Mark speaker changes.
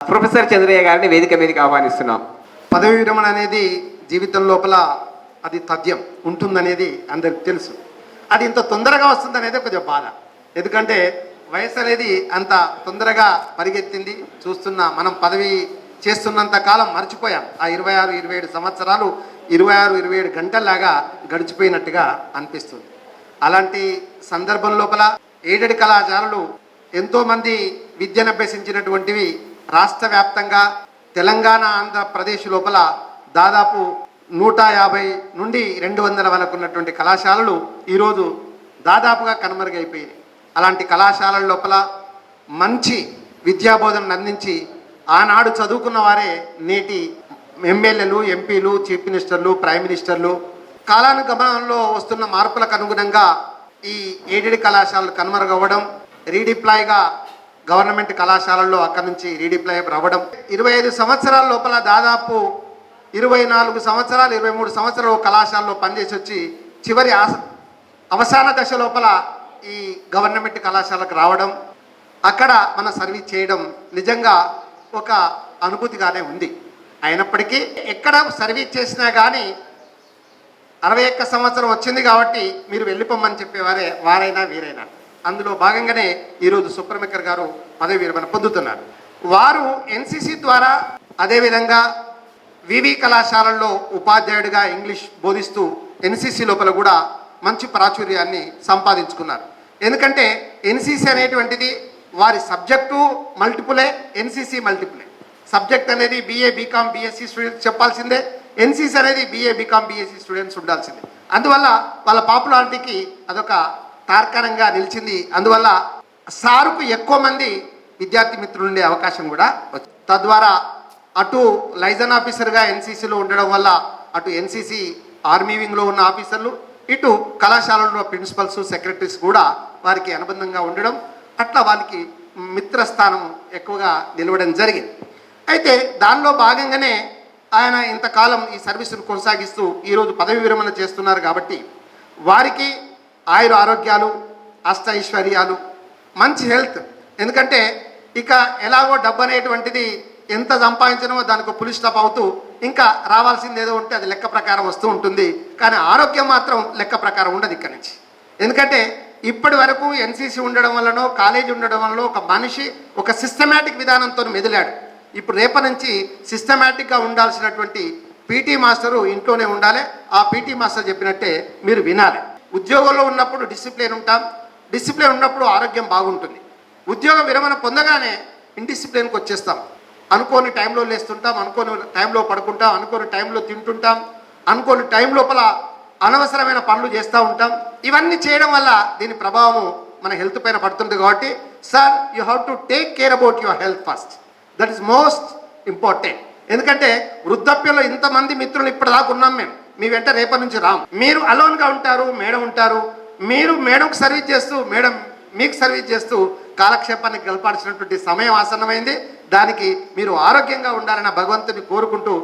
Speaker 1: Professor Chandraiah గారిని వేదిక మీదకి ఆహ్వానిస్తున్నాం.
Speaker 2: పదవి విరమణ అనేది జీవితం లోపల అది తథ్యం ఉంటుందనేది అందరికి తెలుసు. అది ఇంత తొందరగా వస్తుంది అనేది కొంచెం బాధ. ఎందుకంటే వయసు అనేది అంత తొందరగా పరిగెత్తింది. చూస్తున్న మనం పదవి చేస్తున్నంత కాలం మర్చిపోయాం. ఆ ఇరవై ఆరు ఇరవై ఏడు సంవత్సరాలు ఇరవై ఆరు ఇరవై ఏడు గంటల్లాగా గడిచిపోయినట్టుగా అనిపిస్తుంది. అలాంటి సందర్భం లోపల ఏడెడ్ కళాశాలలు ఎంతోమంది విద్యను అభ్యసించినటువంటివి రాష్ట్ర వ్యాప్తంగా తెలంగాణ ఆంధ్రప్రదేశ్ లోపల దాదాపు నూట యాభై నుండి రెండు వందల వరకు ఉన్నటువంటి కళాశాలలు ఈరోజు దాదాపుగా కనుమరుగైపోయినాయి. అలాంటి కళాశాలల లోపల మంచి విద్యాబోధనను అందించి ఆనాడు చదువుకున్న వారే నేటి ఎమ్మెల్యేలు ఎంపీలు చీఫ్ మినిస్టర్లు ప్రైమ్ మినిస్టర్లు. కాలానుగమనంలో వస్తున్న మార్పులకు అనుగుణంగా ఈ ఏడెడ్ కళాశాలలు కనుమరుగవ్వడం రీడిప్లాయ్గా గవర్నమెంట్ కళాశాలల్లో అక్కడి నుంచి రీడిప్లాయ్ రావడం. ఇరవై ఐదు సంవత్సరాల లోపల దాదాపు ఇరవై నాలుగు సంవత్సరాలు ఇరవై మూడు సంవత్సరాలు కళాశాలలో పనిచేసి వచ్చి చివరి అవసాన దశ లోపల ఈ గవర్నమెంట్ కళాశాలకు రావడం అక్కడ మన సర్వీస్ చేయడం నిజంగా ఒక అనుభూతిగానే ఉంది. అయినప్పటికీ ఎక్కడ సర్వీస్ చేసినా కానీ అరవై ఒక్క సంవత్సరం వచ్చింది కాబట్టి మీరు వెళ్ళిపోమని చెప్పేవారే వారైనా వీరైనా. అందులో భాగంగానే ఈరోజు సుప్రమేకర్ గారు పదవి విరమణ పొందుతున్నారు. వారు ఎన్సిసి ద్వారా అదేవిధంగా వివి కళాశాలల్లో ఉపాధ్యాయుడిగా ఇంగ్లీష్ బోధిస్తూ ఎన్సిసి లోపల కూడా మంచి ప్రాచుర్యాన్ని సంపాదించుకున్నారు. ఎందుకంటే ఎన్సిసి అనేటువంటిది వారి సబ్జెక్టు మల్టిపులే ఎన్సిసి మల్టిపులే. సబ్జెక్ట్ అనేది బీఏ బీకామ్ బీఎస్సీ స్టూడెంట్స్ చెప్పాల్సిందే. ఎన్సిసి అనేది బీఏ బీకామ్ బీఎస్సీ స్టూడెంట్స్ ఉండాల్సిందే. అందువల్ల వాళ్ళ పాపులారిటీకి అదొక తార్కాణంగా నిలిచింది. అందువల్ల సారుకు ఎక్కువ మంది విద్యార్థి మిత్రులు ఉండే అవకాశం కూడా వచ్చింది. తద్వారా అటు లైజన్ ఆఫీసర్గా ఎన్సీసీలో ఉండడం వల్ల అటు ఎన్సీసీ ఆర్మీ వింగ్లో ఉన్న ఆఫీసర్లు ఇటు కళాశాలలో ప్రిన్సిపల్స్ సెక్రటరీస్ కూడా వారికి అనుబంధంగా ఉండడం అట్లా వారికి మిత్రస్థానం ఎక్కువగా నిలవడం జరిగింది. అయితే దానిలో భాగంగానే ఆయన ఇంతకాలం ఈ సర్వీసును కొనసాగిస్తూ ఈరోజు పదవి విరమణ చేస్తున్నారు కాబట్టి వారికి ఆయుర ఆరోగ్యాలు అష్ట ఐశ్వర్యాలు మంచి హెల్త్. ఎందుకంటే ఇక ఎలాగో డబ్బు అనేటువంటిది ఎంత సంపాదించడమో దానికి పులి స్టాప్ అవుతూ ఇంకా రావాల్సింది ఏదో ఉంటే అది లెక్క ప్రకారం వస్తూ ఉంటుంది. కానీ ఆరోగ్యం మాత్రం లెక్క ప్రకారం ఉండదు ఇక్కడి నుంచి. ఎందుకంటే ఇప్పటి వరకు ఎన్సీసీ ఉండడం వల్లనో కాలేజీ ఉండడం వల్లనో ఒక మనిషి ఒక సిస్టమేటిక్ విధానంతో మెదిలాడు. ఇప్పుడు రేపటి నుంచి సిస్టమేటిక్గా ఉండాల్సినటువంటి పీటీ మాస్టరు ఇంట్లోనే ఉండాలి. ఆ పీటీ మాస్టర్ చెప్పినట్టే మీరు వినాలి. ఉద్యోగంలో ఉన్నప్పుడు డిసిప్లిన్ ఉంటాం. డిసిప్లిన్ ఉన్నప్పుడు ఆరోగ్యం బాగుంటుంది. ఉద్యోగ విరమణ పొందగానే ఇండిసిప్లిన్కి వచ్చేస్తాం. అనుకోని టైంలో లేస్తుంటాం అనుకోని టైంలో పడుకుంటాం అనుకోని టైంలో తింటుంటాం అనుకోని టైం లోపల అనవసరమైన పనులు చేస్తూ ఉంటాం. ఇవన్నీ చేయడం వల్ల దీని ప్రభావం మన హెల్త్ పైన పడుతుంది కాబట్టి sir you have to take care about your health first. That is most important. ఎందుకంటే వృద్ధాప్యంలో ఇంతమంది మిత్రులు ఇప్పటిదాకా ఉన్నాం మేము. మీ వెంట రేపటి నుంచి రాం మీరు అలోన్గా ఉంటారు మేడం ఉంటారు. మీరు మేడంకు సర్వీస్ చేస్తూ మేడం మీకు సర్వీస్ చేస్తూ కాలక్షేపానికి గెలపాల్సినటువంటి సమయం ఆసన్నమైంది. దానికి మీరు ఆరోగ్యంగా ఉండాలని భగవంతుని కోరుకుంటూ